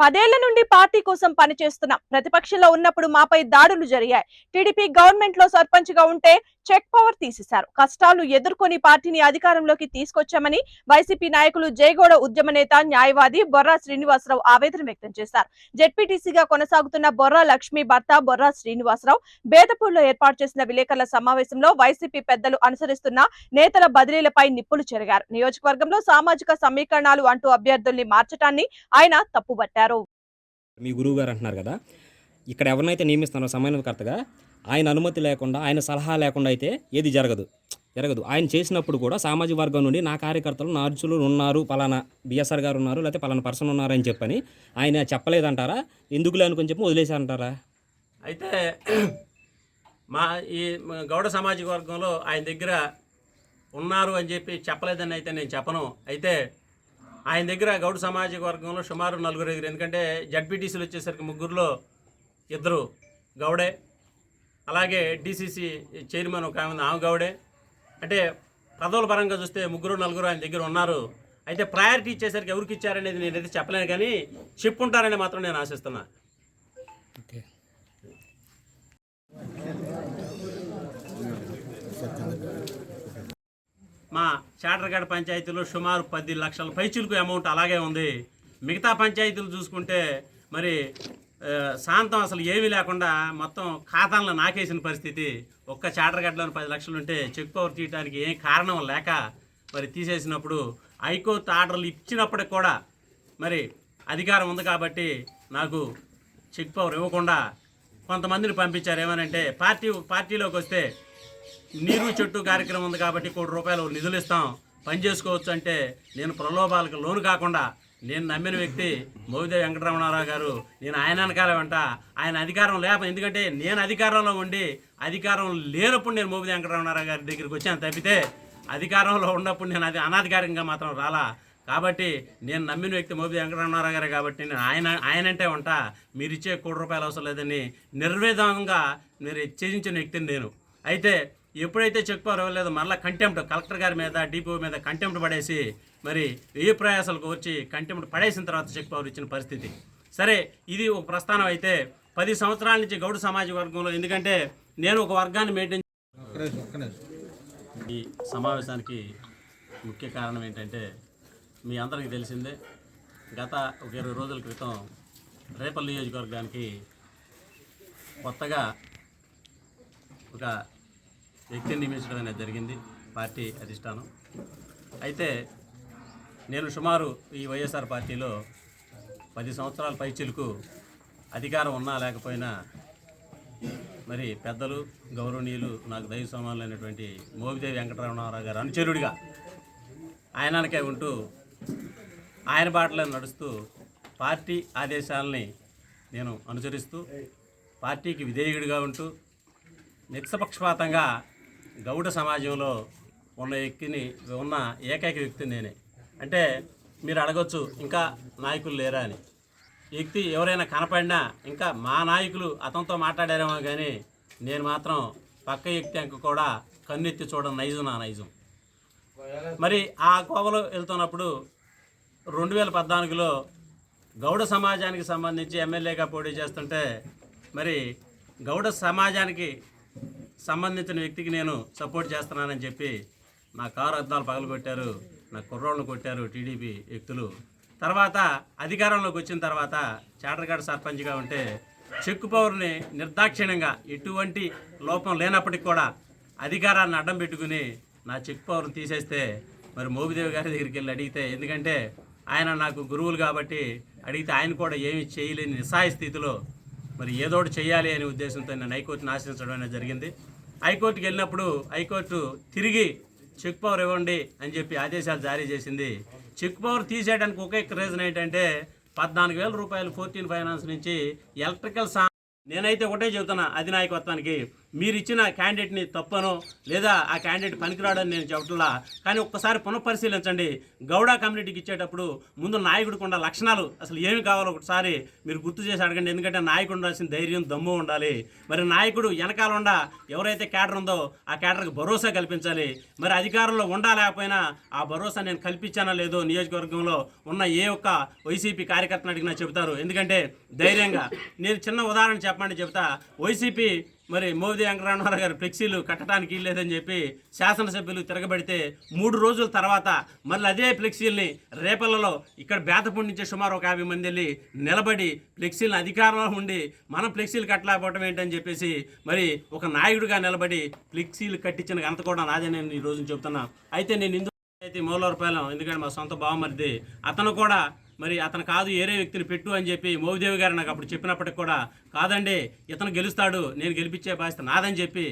పదేళ్ళ నుండి పార్టీ కోసం పనిచేస్తున్నాం. ప్రతిపక్షంలో ఉన్నప్పుడు మాపై దాడులు జరిగాయి. టీడీపీ గవర్నమెంట్లో సర్పంచ్గా ఉంటే చెక్ పవర్ తీసేశారు. కష్టాలు ఎదుర్కొని పార్టీని అధికారంలోకి తీసుకొచ్చామని వైసీపీ నాయకులు జయగౌడ ఉద్యమ నేత న్యాయవాది బొర్రా శ్రీనివాసరావు ఆవేదన వ్యక్తం చేశారు. జెడ్పీటీసీగా కొనసాగుతున్న బొర్రా లక్ష్మి భర్త బొర్రా శ్రీనివాసరావు బేదపూర్లో ఏర్పాటు చేసిన విలేకరుల సమావేశంలో వైసీపీ పెద్దలు అనుసరిస్తున్న నేతల బదిలీలపై నిప్పులు చెరిగారు. నియోజకవర్గంలో సామాజిక సమీకరణాలు అంటూ అభ్యర్థుల్ని మార్చటాన్ని ఆయన తప్పుబట్టారు. మీ గురువు గారు అంటున్నారు కదా ఇక్కడ ఎవరినైతే నియమిస్తున్నారో సమన్వయకర్తగా ఆయన అనుమతి లేకుండా ఆయన సలహా లేకుండా అయితే ఏది జరగదు. జరగదు. ఆయన చేసినప్పుడు కూడా సామాజిక వర్గం నుండి నా కార్యకర్తలు నా అర్జులు ఉన్నారు పలానా బిఎస్ఆర్ గారు ఉన్నారు లేకపోతే పలానా పర్సన్ ఉన్నారని చెప్పని ఆయన చెప్పలేదంటారా? ఎందుకులే అనుకుని చెప్పి వదిలేశారంటారా? అయితే మా ఈ గౌడ సామాజిక వర్గంలో ఆయన దగ్గర ఉన్నారు అని చెప్పి చెప్పలేదని అయితే నేను చెప్పను. అయితే ఆయన దగ్గర గౌడ సామాజిక వర్గంలో సుమారు నలుగురు దగ్గర ఎందుకంటే జడ్పీటీసీలు వచ్చేసరికి ముగ్గురులో ఇద్దరు గౌడే అలాగే డీసీసీ చైర్మన్ ఒక ఆమె ఆమె గౌడే. అంటే పదవుల పరంగా చూస్తే ముగ్గురు నలుగురు ఆయన దగ్గర ఉన్నారు. అయితే ప్రయారిటీ ఇచ్చేసరికి ఎవరికి ఇచ్చారనేది నేనైతే చెప్పలేను కానీ చెప్పుంటారని మాత్రం నేను ఆశిస్తున్నా. మా చాటరగడ పంచాయతీలో సుమారు పది లక్షల పైచులకు అమౌంట్ అలాగే ఉంది. మిగతా పంచాయతీలు చూసుకుంటే మరి శాంతం అసలు ఏమీ లేకుండా మొత్తం ఖాతాలను నాకేసిన పరిస్థితి. ఒక్క చాటరగడ్డలోని పది లక్షలు ఉంటే చెక్ పవర్ తీయడానికి ఏం కారణం లేక మరి తీసేసినప్పుడు హైకోర్టు ఆర్డర్లు ఇచ్చినప్పటికి కూడా మరి అధికారం ఉంది కాబట్టి నాకు చెక్ పవర్ ఇవ్వకుండా కొంతమందిని పంపించారు. ఏమనంటే పార్టీ పార్టీలోకి వస్తే నీరు చెట్టు కార్యక్రమం ఉంది కాబట్టి కోటి రూపాయలు నిధులు ఇస్తాం. పని చేసుకోవచ్చు అంటే నేను ప్రలోభాలకు లోను కాకుండా నేను నమ్మిన వ్యక్తి మోవిదేవి వెంకటరమణారావు గారు. నేను ఆయన వెనకాల వెంట. ఆయన అధికారం లేక ఎందుకంటే నేను అధికారంలో ఉండి అధికారం లేనప్పుడు నేను మోవిదేవి వెంకటరమణారావు గారి దగ్గరికి వచ్చాను తప్పితే అధికారంలో ఉన్నప్పుడు నేను అది అనాధికారికంగా మాత్రం రాలా. కాబట్టి నేను నమ్మిన వ్యక్తి మోబి వెంకటరమణారావు గారే కాబట్టి నేను ఆయన ఆయనంటే వంట మీరు ఇచ్చే కోటి రూపాయలు అవసరం లేదని నిర్వేదంగా మీరు చేయించిన వ్యక్తిని నేను. అయితే ఎప్పుడైతే చెక్ పవర్ ఇవ్వలేదో మళ్ళీ కంటెంప్ట్ కలెక్టర్ గారి మీద డిపో మీద కంటెంప్ట్ పడేసి మరి ఏ ప్రయాసాలకు వచ్చి కంటెంప్ట్ పడేసిన తర్వాత చెక్ పవర్ ఇచ్చిన పరిస్థితి. సరే ఇది ఒక ప్రస్థానం అయితే పది సంవత్సరాల నుంచి గౌడ సామాజిక వర్గంలో ఎందుకంటే నేను ఒక వర్గాన్ని మెయింటైన్ ఈ సమావేశానికి ముఖ్య కారణం ఏంటంటే మీ అందరికీ తెలిసిందే గత ఒక ఇరవై రోజుల క్రితం రేపల్లి నియోజకవర్గానికి కొత్తగా ఒక వ్యక్తిని నియమించడం అనేది జరిగింది పార్టీ అధిష్టానం. అయితే నేను సుమారు ఈ వైఎస్ఆర్ పార్టీలో పది సంవత్సరాల పైచిలకు అధికారం ఉన్నా లేకపోయినా మరి పెద్దలు గౌరవనీయులు నాకు దైవ సమానులైనటువంటి మోగిదేవి వెంకటరమణారావు గారు అనుచరుడిగా ఆయనకే ఉంటూ ఆయన బాటలో నడుస్తూ పార్టీ ఆదేశాలని నేను అనుసరిస్తూ పార్టీకి విధేయుడిగా ఉంటూ నిష్పక్షపాతంగా గౌడ సమాజంలో ఉన్న వ్యక్తిని ఉన్న ఏకైక వ్యక్తిని నేనే. అంటే మీరు అడగొచ్చు ఇంకా నాయకులు లేరా అని. వ్యక్తి ఎవరైనా కనపడినా ఇంకా మా నాయకులు అతనితో మాట్లాడారేమో కానీ నేను మాత్రం పక్క వ్యక్తి అంక కూడా కన్నెత్తి చూడడం నైజం నా నైజం. మరి ఆ కోవలో వెళ్తున్నప్పుడు రెండు వేల పద్నాలుగులో గౌడ సమాజానికి సంబంధించి ఎమ్మెల్యేగా పోటీ చేస్తుంటే మరి గౌడ సమాజానికి సంబంధించిన వ్యక్తికి నేను సపోర్ట్ చేస్తున్నానని చెప్పి నా కారు అద్దాలు పగలగొట్టారు నా కుర్రోళ్ళను కొట్టారు టీడీపీ వ్యక్తులు. తర్వాత అధికారంలోకి వచ్చిన తర్వాత చాటర్గాడ్ సర్పంచ్గా ఉంటే చెక్కు పవర్ని నిర్దాక్షిణ్యంగా ఎటువంటి లోపం లేనప్పటికి కూడా అధికారాన్ని అడ్డం పెట్టుకుని నా చెక్ పవర్ని తీసేస్తే మరి మోబిదేవి గారి దగ్గరికి వెళ్ళి అడిగితే ఎందుకంటే ఆయన నాకు గురువులు కాబట్టి అడిగితే ఆయన కూడా ఏమి చేయలేని నిస్సాయ స్థితిలో మరి ఏదో చేయాలి అనే ఉద్దేశంతో నేను హైకోర్టును ఆశ్రయించడం అనేది జరిగింది. హైకోర్టుకి వెళ్ళినప్పుడు హైకోర్టు తిరిగి చెక్ పవర్ ఇవ్వండి అని చెప్పి ఆదేశాలు జారీ చేసింది. చెక్ పవర్ తీసేయడానికి ఒకే రీజన్ ఏంటంటే పద్నాలుగు వేల రూపాయలు ఫోర్టీన్ ఫైనాన్స్ నుంచి ఎలక్ట్రికల్ సా నేనైతే ఒకటే చెబుతున్నా అధినాయకత్వానికి. మీరు ఇచ్చిన క్యాండిడేట్ని తప్పను లేదా ఆ క్యాండిడేట్ పనికిరాడని నేను చెప్పట్లా. కానీ ఒక్కసారి పునఃపరిశీలించండి. గౌడ కమ్యూనిటీకి ఇచ్చేటప్పుడు ముందు నాయకుడికి ఉన్న లక్షణాలు అసలు ఏమి కావాలో ఒకసారి మీరు గుర్తు చేసి అడగండి. ఎందుకంటే నాయకుడు ఉండాల్సిన ధైర్యం దమ్ము ఉండాలి. మరి నాయకుడు వెనకాల ఉండ ఎవరైతే క్యాడర్ ఉందో ఆ క్యాడర్కి భరోసా కల్పించాలి. మరి అధికారంలో ఉండా లేకపోయినా ఆ భరోసా నేను కల్పించానా లేదో నియోజకవర్గంలో ఉన్న ఏ ఒక్క వైసీపీ కార్యకర్తను అడిగినా చెబుతారు. ఎందుకంటే ధైర్యంగా. నేను చిన్న ఉదాహరణ చెప్పండి చెప్తా వైసీపీ మరి మోదీ వెంకటరామారావు గారు ఫ్లెక్సీలు కట్టడానికి లేదని చెప్పి శాసనసభ్యులు తిరగబడితే మూడు రోజుల తర్వాత మళ్ళీ అదే ఫ్లెక్సీల్ని రేపల్లలో ఇక్కడ బేతపూడి నుంచి సుమారు ఒక యాభై మంది వెళ్ళి నిలబడి ఫ్లెక్సీలను అధికారంలో ఉండి మనం ఫ్లెక్సీలు కట్టలేకపోవడం ఏంటని చెప్పేసి మరి ఒక నాయకుడిగా నిలబడి ఫ్లెక్సీలు కట్టించిన ఘనత కూడా నాదే నేను ఈ రోజు చెప్తున్నా అయితే నేను ఇందు అయితే మూలవరపాలెం ఎందుకంటే మా సొంత బావమరిది. అతను కూడా మరి అతను కాదు ఏరే వ్యక్తిని పెట్టు అని చెప్పి మోవిదేవి గారు నాకు అప్పుడు చెప్పినప్పటికి కూడా కాదండి ఇతను గెలుస్తాడు నేను గెలిపించే బాధ్యత నాదని చెప్పి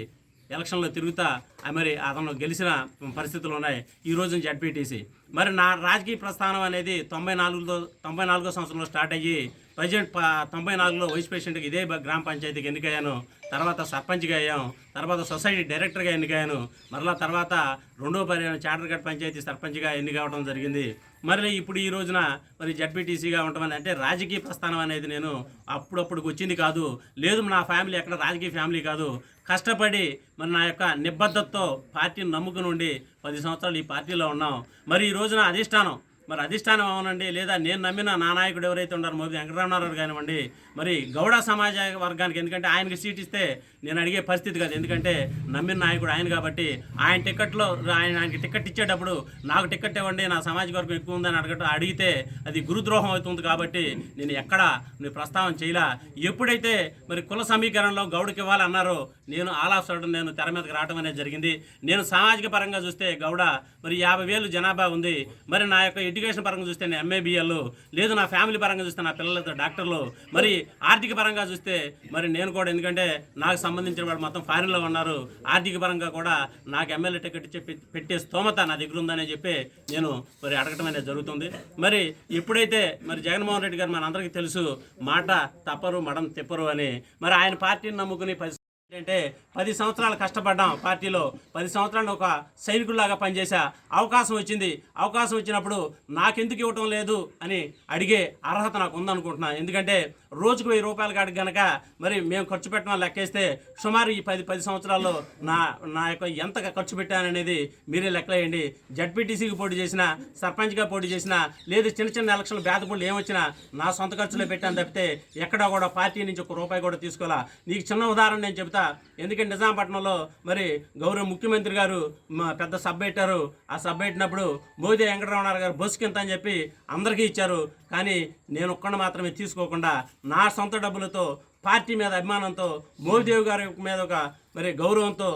ఎలక్షన్లో తిరుగుతా మరి అతను గెలిచిన పరిస్థితులు ఉన్నాయి ఈ రోజు జడ్పీటీసీ మరి నా రాజకీయ ప్రస్థానం అనేది తొంభై నాలుగులో తొంభై నాలుగో సంవత్సరంలో స్టార్ట్ అయ్యి ప్రజెంట్ తొంభై నాలుగులో వైస్ ప్రెసిడెంట్కి ఇదే గ్రామ పంచాయతీకి ఎన్నికయ్యాను తర్వాత సర్పంచ్గా అయ్యాం తర్వాత సొసైటీ డైరెక్టర్గా ఎన్నికయ్యాను మరలా తర్వాత రెండో పర్యాయం చాటర్ఘట్ పంచాయతీ సర్పంచ్గా ఎన్నికవడం జరిగింది. మరి ఇప్పుడు ఈ రోజున మరి జడ్పీటీసీగా ఉండమని అంటే రాజకీయ ప్రస్థానం అనేది నేను అప్పుడప్పుడు వచ్చింది కాదు. లేదు నా ఫ్యామిలీ ఎక్కడ రాజకీయ ఫ్యామిలీ కాదు. కష్టపడి మరి నా యొక్క నిబద్ధతతో పార్టీని నమ్ముకుని ఉండి పది సంవత్సరాలు ఈ పార్టీలో ఉన్నాం. మరి ఈ రోజున అధిష్టానం మరి అధిష్టానం అవునండి. లేదా నేను నమ్మిన నా నాయకుడు ఎవరైతే ఉన్నారో మోదీ వెంకటరామారావు కానివ్వండి మరి గౌడ సమాజ వర్గానికి ఎందుకంటే ఆయనకి సీట్ ఇస్తే నేను అడిగే పరిస్థితి కాదు. ఎందుకంటే నమ్మిన నాయకుడు ఆయన కాబట్టి ఆయన టికెట్లో ఆయన ఆయనకి టికెట్ ఇచ్చేటప్పుడు నాకు టికెట్ ఇవ్వండి నా సమాజ వర్గం ఎక్కువ ఉందని అడగటం అడిగితే అది గురుద్రోహం అవుతుంది కాబట్టి నేను ఎక్కడ నీ ప్రస్తావన చేయలా. ఎప్పుడైతే మరి కుల సమీకరణలో గౌడకి ఇవ్వాలన్నారో నేను ఆల్ సడన్ నేను తెర మీదకి రావడం అనేది జరిగింది. నేను సామాజిక పరంగా చూస్తే గౌడ మరి యాభై వేలు జనాభా ఉంది. మరి నా యొక్క ఎడ్యుకేషన్ పరంగా చూస్తే నేను ఎంఏబిఎల్ లేదు నా ఫ్యామిలీ పరంగా చూస్తే నా పిల్లలతో డాక్టర్లు మరి ఆర్థిక పరంగా చూస్తే మరి నేను కూడా ఎందుకంటే నాకు సంబంధించిన వాడు మొత్తం ఫారిన్లో ఉన్నారు. ఆర్థిక పరంగా కూడా నాకు ఎమ్మెల్యే టికెట్ చెప్పి పెట్టే స్తోమత నా దగ్గర ఉందని చెప్పి నేను మరి అడగటం అనేది జరుగుతుంది. మరి ఎప్పుడైతే మరి జగన్మోహన్ రెడ్డి గారు మనందరికీ తెలుసు మాట తప్పరు మడం తిప్పరు అని మరి ఆయన పార్టీని నమ్ముకుని పది ఏంటంటే పది సంవత్సరాలు కష్టపడ్డాం పార్టీలో. పది సంవత్సరాలు ఒక సైనికుల్లాగా పనిచేసా అవకాశం వచ్చింది. అవకాశం వచ్చినప్పుడు నాకెందుకు ఇవ్వటం లేదు అని అడిగే అర్హత నాకు ఉందనుకుంటున్నాను ఎందుకంటే రోజుకు వెయ్యి రూపాయల కాడికి గనక మరి మేము ఖర్చు పెట్టడం లెక్కేస్తే సుమారు ఈ పది పది సంవత్సరాల్లో నా నా యొక్క ఎంత ఖర్చు పెట్టాననేది మీరే లెక్కలేయండి. జడ్పీటీసీకి పోటీ చేసిన సర్పంచ్గా పోటీ చేసిన లేదు చిన్న చిన్న ఎలక్షన్లు బేదపళ్ళు ఏమొచ్చినా నా సొంత ఖర్చులో పెట్టాను తప్పితే ఎక్కడా కూడా పార్టీ నుంచి ఒక రూపాయి కూడా తీసుకోవాలా. నీకు చిన్న ఉదాహరణ నేను చెప్తా ఎందుకంటే నిజామాపట్నంలో మరి గౌరవ ముఖ్యమంత్రి గారు మా పెద్ద సభ పెట్టారు. ఆ సభ పెట్టినప్పుడు మోదీ వెంకటరమణారావు గారు బస్సు కింద అని చెప్పి అందరికీ ఇచ్చారు. కానీ నేను ఒక్కడు మాత్రమే తీసుకోకుండా నా సొంత డబ్బులతో పార్టీ మీద అభిమానంతో మోదీదేవి గారి మీద ఒక మరి గౌరవంతో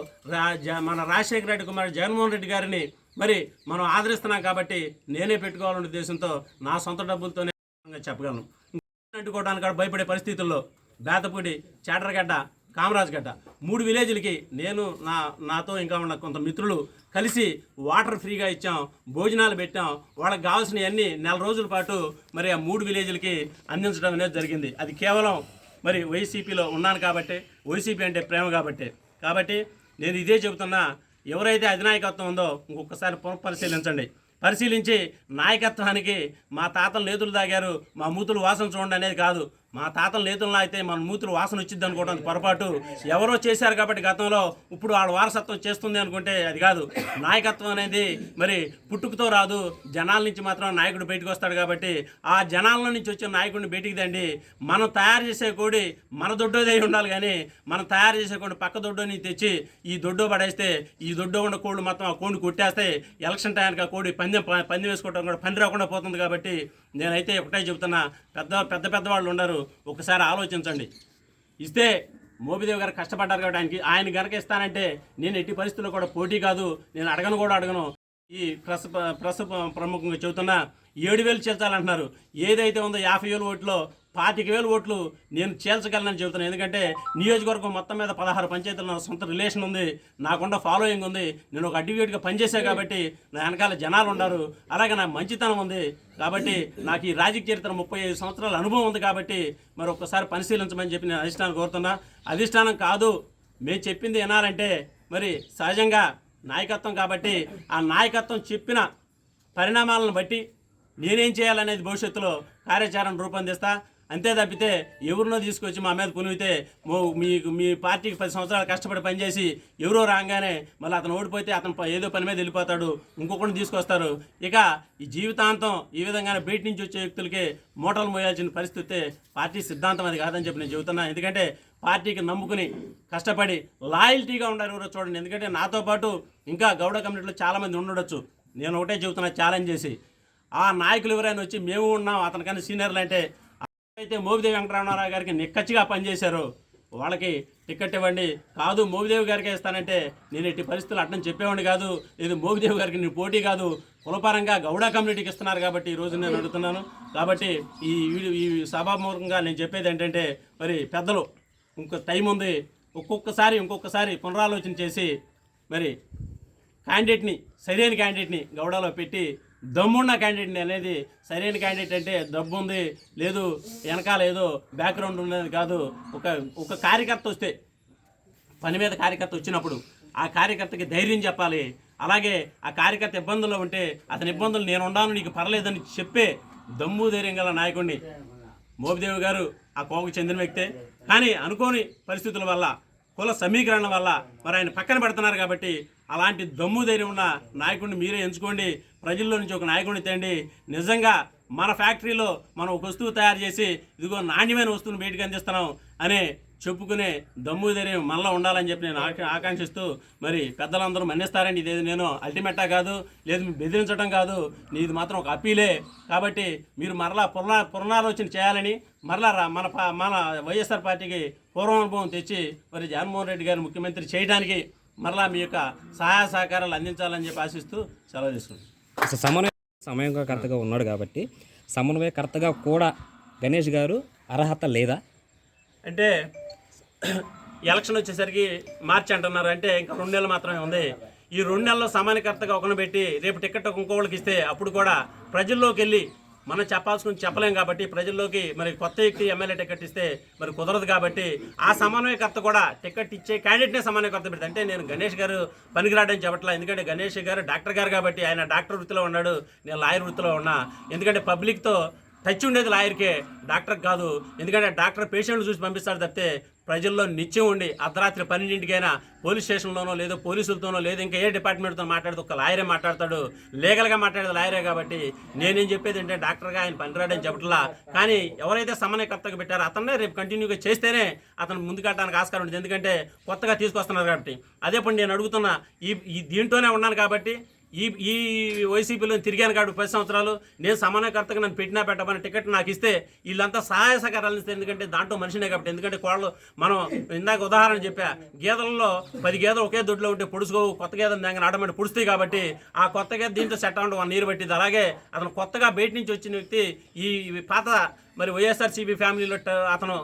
మన రాజశేఖర రెడ్డి కుమార్ జగన్మోహన్ రెడ్డి గారిని మరి మనం ఆదరిస్తున్నాం కాబట్టి నేనే పెట్టుకోవాలనే ఉద్దేశంతో నా సొంత డబ్బులతోనే చెప్పగలను. అంటుకోవడానికి భయపడే పరిస్థితుల్లో బేతపూడి చాటరగడ్డ కామరాజ్ గడ్డ. మూడు విలేజ్లకి నేను నా నాతో ఇంకా ఉన్న కొంత మిత్రులు కలిసి వాటర్ ఫ్రీగా ఇచ్చాం భోజనాలు పెట్టాం. వాళ్ళకి కావాల్సినవన్నీ నెల రోజుల పాటు మరి ఆ మూడు విలేజ్లకి అందించడం అనేది జరిగింది. అది కేవలం మరి వైసీపీలో ఉన్నాను కాబట్టి వైసీపీ అంటే ప్రేమ కాబట్టి. కాబట్టి నేను ఇదే చెబుతున్నా ఎవరైతే అధినాయకత్వం ఉందో ఇంకొకసారి పరిశీలించండి పరిశీలించి నాయకత్వానికి మా తాతలు నేతులు తాగారు మా మూతులు వాసన చూడండి అనేది కాదు. మా తాతల నేతల్లో అయితే మన మూతులు వాసన వచ్చింది అనుకోవడానికి పొరపాటు. ఎవరో చేశారు కాబట్టి గతంలో ఇప్పుడు వాళ్ళ వారసత్వం చేస్తుంది అనుకుంటే అది కాదు. నాయకత్వం అనేది మరి పుట్టుకతో రాదు. జనాల నుంచి మాత్రం నాయకుడు బయటకు వస్తాడు కాబట్టి ఆ జనాల నుంచి వచ్చిన నాయకుడిని బయటికి దండి. మనం తయారు చేసే కోడి మన దొడ్డోదే ఉండాలి కానీ మనం తయారు చేసే కోడి పక్క దొడ్డోని తెచ్చి ఈ దొడ్డో పడేస్తే ఈ దొడ్డో ఉన్న కోళ్ళు మొత్తం ఆ కోడిని కొట్టేస్తే ఎలక్షన్ టైంకి ఆ కోడి పందెం పందెం వేసుకోవడం కూడా పని రాకుండా పోతుంది కాబట్టి నేనైతే ఒకటే చెబుతున్నా పెద్ద పెద్ద పెద్ద వాళ్ళు ఉన్నారు ఒకసారి ఆలోచించండి. ఇస్తే మోబిదేవ్ గారు కష్టపడ్డారు కాబట్టి ఆయనకి ఆయన గనక ఇస్తానంటే నేను ఎట్టి పరిస్థితుల్లో కూడా పోటీ కాదు. నేను అడగను కూడా అడగను. ఈ ప్రెస్ ప్రెస్ ప్రముఖంగా చెబుతున్నా ఏడు వేలు చేర్చాలంటున్నారు ఏదైతే ఉందో యాభై వేలు ఓట్లో పాతిక వేలు ఓట్లు నేను చేల్చగలనని చెబుతున్నాను ఎందుకంటే నియోజకవర్గం మొత్తం మీద పదహారు పంచాయతీలు నా సొంత రిలేషన్ ఉంది నాకుండా ఫాలోయింగ్ ఉంది. నేను ఒక అడ్వకేట్గా పనిచేసా కాబట్టి నా వెనకాల జనాలు ఉన్నారు. అలాగే నా మంచితనం ఉంది కాబట్టి నాకు ఈ రాజకీయ చరిత్ర ముప్పై ఐదు సంవత్సరాల అనుభవం ఉంది కాబట్టి మరి ఒక్కసారి పరిశీలించమని చెప్పి నేను అధిష్టానం కోరుతున్నా. అధిష్టానం కాదు మేము చెప్పింది వినాలంటే మరి సహజంగా నాయకత్వం కాబట్టి ఆ నాయకత్వం చెప్పిన పరిణామాలను బట్టి నేనేం చేయాలనేది భవిష్యత్తులో కార్యాచరణ రూపొందిస్తా. అంతే తప్పితే ఎవరినో తీసుకొచ్చి మా మీద పునిగితే మో- మీకు మీ పార్టీకి పది సంవత్సరాలు కష్టపడి పనిచేసి ఎవరో రాగానే మళ్ళీ అతను ఓడిపోతే అతను ప- ఏదో పని మీద వెళ్ళిపోతాడు ఇంకొకరిని తీసుకొస్తారు. ఇక ఈ జీవితాంతం ఈ విధంగానే బయట నుంచి వచ్చే వ్యక్తులకి మూటలు మోయాల్సిన పరిస్థితి పార్టీ సిద్ధాంతం అది కాదని చెప్పి నేను చెబుతున్నాను ఎందుకంటే పార్టీకి నమ్ముకుని కష్టపడి లాయల్టీగా ఉండాలి ఎవరో చూడండి. ఎందుకంటే నాతో పాటు ఇంకా గౌడ కమ్యూనిటీలో చాలామంది ఉండొచ్చు. నేను ఒకటే చెబుతున్నా ఛాలెంజ్ చేసి. ఆ నాయకులు ఎవరైనా వచ్చి మేము ఉన్నాం అతనికన్నా సీనియర్లు అంటే అయితే మోగిదేవి వెంకటరమణారావు గారికి నిక్కచ్చిగా పనిచేశారు వాళ్ళకి టికెట్ ఇవ్వండి. కాదు మోగిదేవి గారికి ఇస్తానంటే నేను ఎట్టి పరిస్థితులు అడ్డం చెప్పేవాడిని కాదు. ఇది మోగిదేవి గారికి నేను పోటీ కాదు. కులపరంగా గౌడ కమ్యూనిటీకి ఇస్తున్నారు కాబట్టి ఈ రోజు నేను అడుగుతున్నాను. కాబట్టి ఈ ఈ సభాముఖంగా నేను చెప్పేది ఏంటంటే మరి పెద్దలు ఇంకొక టైం ఉంది. ఒక్కొక్కసారి ఇంకొకసారి పునరాలోచన చేసి మరి క్యాండిడేట్ని సరైన క్యాండిడేట్ని గౌడలో పెట్టి దమ్మున్న క్యాండిడేట్ అనేది సరైన క్యాండిడేట్ అంటే దమ్ము ఉంది లేదు వెనకాల ఏదో బ్యాక్గ్రౌండ్ ఉన్నది కాదు. ఒక ఒక కార్యకర్త వస్తే పని మీద కార్యకర్త వచ్చినప్పుడు ఆ కార్యకర్తకి ధైర్యం చెప్పాలి. అలాగే ఆ కార్యకర్త ఇబ్బందుల్లో ఉంటే అతని ఇబ్బందులు నేను ఉన్నాను నీకు పర్లేదని చెప్పే దమ్ము ధైర్యం గల నాయకుడిని మోపిదేవి గారు ఆ కోవకు చెందిన వ్యక్తే. కానీ అనుకోని పరిస్థితుల వల్ల కుల సమీకరణ వల్ల మరి ఆయన పక్కన పెడుతున్నారు కాబట్టి అలాంటి దమ్ము ధైర్యం ఉన్న నాయకుడిని మీరే ఎంచుకోండి. ప్రజల్లో నుంచి ఒక నాయకుడిని తేండి. నిజంగా మన ఫ్యాక్టరీలో మనం ఒక వస్తువు తయారు చేసి ఇదిగో నాణ్యమైన వస్తువును బయటకు అందిస్తున్నాం అనే చెప్పుకునే దమ్ము ధైర్యం మనలో ఉండాలని చెప్పి నేను ఆక- ఆకాంక్షిస్తూ మరి పెద్దలందరూ మన్నిస్తారండి. ఇదేది నేను అల్టిమేటా కాదు లేదు బెదిరించడం కాదు నీది మాత్రం ఒక అప్పీలే. కాబట్టి మీరు మరలా పునరా పునరాలోచన చేయాలని మరలా మన పా- మన వైఎస్ఆర్ పార్టీకి పూర్వానుభవం తెచ్చి మరి జగన్మోహన్ రెడ్డి గారు ముఖ్యమంత్రి చేయడానికి మరలా మీ యొక్క సహాయ సహకారాలు అందించాలని చెప్పి ఆశిస్తూ సెలవు తీసుకుంటాను అసలు సమన్వయ సమన్వయకర్తగా ఉన్నాడు కాబట్టి సమన్వయకర్తగా కూడా గణేష్ గారు అర్హత లేదా? అంటే ఎలక్షన్ వచ్చేసరికి మార్చి అంటున్నారు. అంటే ఇంకా రెండు నెలలు మాత్రమే ఉంది. ఈ రెండు నెలల్లో సామాన్యకర్తగా ఒకరిని పెట్టి రేపు టికెట్ ఇంకోళ్ళకి ఇస్తే అప్పుడు కూడా ప్రజల్లోకి వెళ్ళి మనం చెప్పాల్సుకుని చెప్పలేం కాబట్టి ప్రజల్లోకి మరి కొత్త వ్యక్తి ఎమ్మెల్యే టికెట్ ఇస్తే మరి కుదరదు కాబట్టి ఆ సమన్వయకర్త కూడా టికెట్ ఇచ్చే క్యాండిడేట్నే సమన్వయకర్త పెడితే అంటే నేను గణేష్ గారు పనికిరాడని చెప్పట్లా. ఎందుకంటే గణేష్ గారు డాక్టర్ గారు కాబట్టి ఆయన డాక్టర్ వృత్తిలో ఉన్నాడు. నేను లాయర్ వృత్తిలో ఉన్నా. ఎందుకంటే పబ్లిక్తో టచ్ ఉండేది లాయర్కే. డాక్టర్ కాదు. ఎందుకంటే డాక్టర్ పేషెంట్ చూసి పంపిస్తాడు తప్పితే ప్రజల్లో నిత్యం ఉండి అర్ధరాత్రి పన్నెండింటికైనా పోలీస్ స్టేషన్లోనో లేదో పోలీసులతోనో లేదా ఇంకా ఏ డిపార్ట్మెంట్తో మాట్లాడితే ఒక లాయరే మాట్లాడతాడు. లీగల్గా మాట్లాడేది లాయరే కాబట్టి నేనేం చెప్పేది ఏంటంటే డాక్టర్గా ఆయన పనిరాడని చెప్పట్లా. కానీ ఎవరైతే సమన్వయకర్తగా పెట్టారో అతన్నే రేపు కంటిన్యూగా చేస్తేనే అతను ముందుకెళ్ళడానికి ఆస్కారం ఉంటుంది. ఎందుకంటే కొత్తగా తీసుకొస్తున్నారు కాబట్టి. అదే ఇప్పుడు నేను అడుగుతున్నా. ఈ ఈ దీంట్లోనే ఉన్నాను కాబట్టి ఈ ఈ వైసీపీలో తిరిగాను కాబట్టి పది సంవత్సరాలు. నేను సమన్వయకర్తగా నన్ను పెట్టినా పెట్టమని టికెట్ నాకు ఇస్తే వీళ్ళంతా సహాయ సహకారాలు ఇస్తే ఎందుకంటే దాంట్లో మనిషినే కాబట్టి. ఎందుకంటే కోళ్ళు మనం ఇందాక ఉదాహరణ చెప్పా గేదెలలో పది గేదెలు ఒకే దొడ్లో ఉంటే పొడుచుకోవు కొత్త గేదెలు దాని ఆటోమేటిక్ పొడుస్తాయి కాబట్టి ఆ కొత్త గేదె దీంతో సెట్ అవ్వడం నీరు పట్టింది. అలాగే అతను కొత్తగా బయట నుంచి వచ్చిన వ్యక్తి ఈ పాత మరి వైఎస్ఆర్సీపీ ఫ్యామిలీలో అతను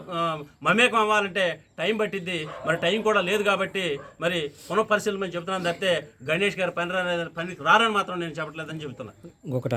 మమేకం అవ్వాలంటే టైం పట్టిద్ది. మరి టైం కూడా లేదు కాబట్టి మరి పునఃపరిశీలన చెప్తున్నాను తప్పితే గణేష్ గారు పని రాని పనికి రారని మాత్రం నేను చెప్పట్లేదని చెబుతున్నాను ఇంకొకటి